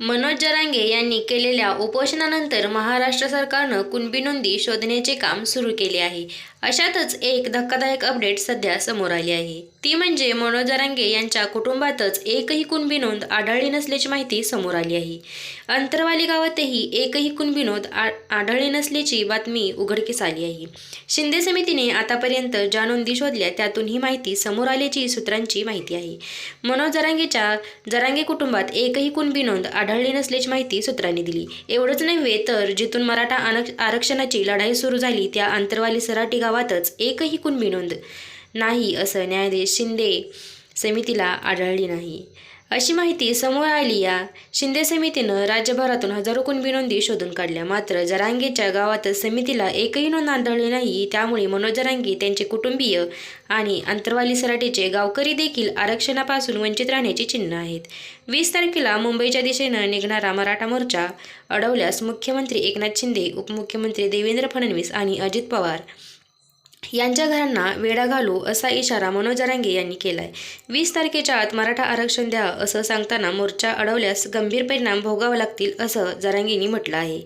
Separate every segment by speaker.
Speaker 1: मनोज जरांगे यांनी केलेल्या उपोषणानंतर महाराष्ट्र सरकारनं कुणबी नोंदी शोधण्याचे काम सुरू केले आहे. अशातच एक धक्कादायक अपडेट सध्या समोर आली आहे. ती म्हणजे मनोज जरांगे यांच्या कुटुंबातच एकही कुणबी नोंद आढळली नसल्याची माहिती समोर आली आहे. अंतरवाली गावातही एकही कुणबी नोंद आ- आढळली नसल्याची बातमी उघडकीस आली आहे. शिंदे समितीने आतापर्यंत ज्या नोंदी शोधल्या त्यातून ही माहिती समोर आल्याची सूत्रांची माहिती आहे. मनोज जरांगेच्या जरांगे कुटुंबात एकही कुणबी नोंद आढळली नसल्याची माहिती सूत्रांनी दिली. एवढंच नव्हे तर जिथून मराठा आरक्षणाची लढाई सुरू झाली त्या अंतरवाली सराटी गावातच एकही कुणबी नोंद नाही असं न्यायाधीश शिंदे समितीला आढळली नाही. अशी माहिती समोर आली या शिंदे समितीनं राज्यभरातून हजारो कुणबी नोंदी शोधून काढल्या. मात्र जरांगेच्या गावातच समितीला एकही नोंद आढळली नाही. त्यामुळे मनोज जरांगे त्यांचे कुटुंबीय आणि अंतरवाली सराटीचे गावकरी देखील आरक्षणापासून वंचित राहण्याची चिन्ह आहेत. वीस तारखेला मुंबईच्या दिशेनं निघणारा मराठा मोर्चा अडवल्यास मुख्यमंत्री एकनाथ शिंदे उपमुख्यमंत्री देवेंद्र फडणवीस आणि अजित पवार यांच्या घरांना वेढा घालू असा इशारा मनोज जरांगे यांनी केलाय. वीस तारखेच्या आत मराठा आरक्षण द्या असं सांगताना मोर्चा अडवल्यास गंभीर परिणाम भोगावे लागतील असं जरांगेंनी म्हटलं आहे.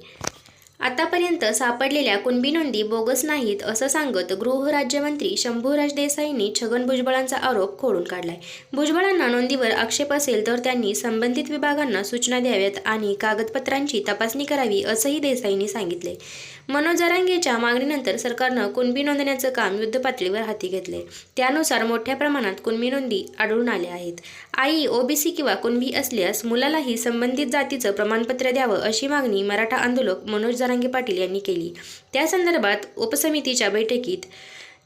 Speaker 1: आतापर्यंत सापडलेल्या कुणबी नोंदी बोगस नाहीत असं सांगत गृहराज्यमंत्री शंभूराज देसाईंनी छगन भुजबळांचा आरोप खोडून काढलाय. भुजबळांना नोंदीवर आक्षेप असेल तर त्यांनी संबंधित विभागांना सूचना द्याव्यात आणि कागदपत्रांची तपासणी करावी असंही देसाईंनी सांगितले मनोज जरांगेच्या मागणीनंतर सरकारनं कुणबी नोंदण्याचं काम युद्धपातळीवर हाती घेतले त्यानुसार मोठ्या प्रमाणात कुणबी नोंदी आढळून आल्या आहेत. आई ओबीसी किंवा कुणबी असल्यास मुलालाही संबंधित जातीचं प्रमाणपत्र द्यावं अशी मागणी मराठा आंदोलक मनोज जरांगे पाटील यांनी केली. त्या संदर्भात उपसमितीच्या बैठकीत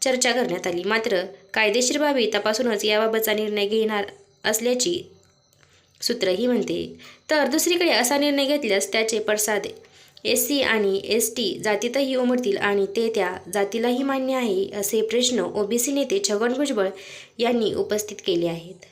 Speaker 1: चर्चा करण्यात आली. मात्र कायदेशीर बाबी तपासूनच याबाबतचा निर्णय घेणार असल्याची सूत्रही म्हणते. तर दुसरीकडे असा निर्णय घेतल्यास त्याचे पडसाद एस सी आणि एस टी जातीतही उमटतील आणि ते त्या जातीलाही मान्य आहे असे प्रश्न ओबीसी नेते छगन भुजबळ यांनी उपस्थित केले आहेत.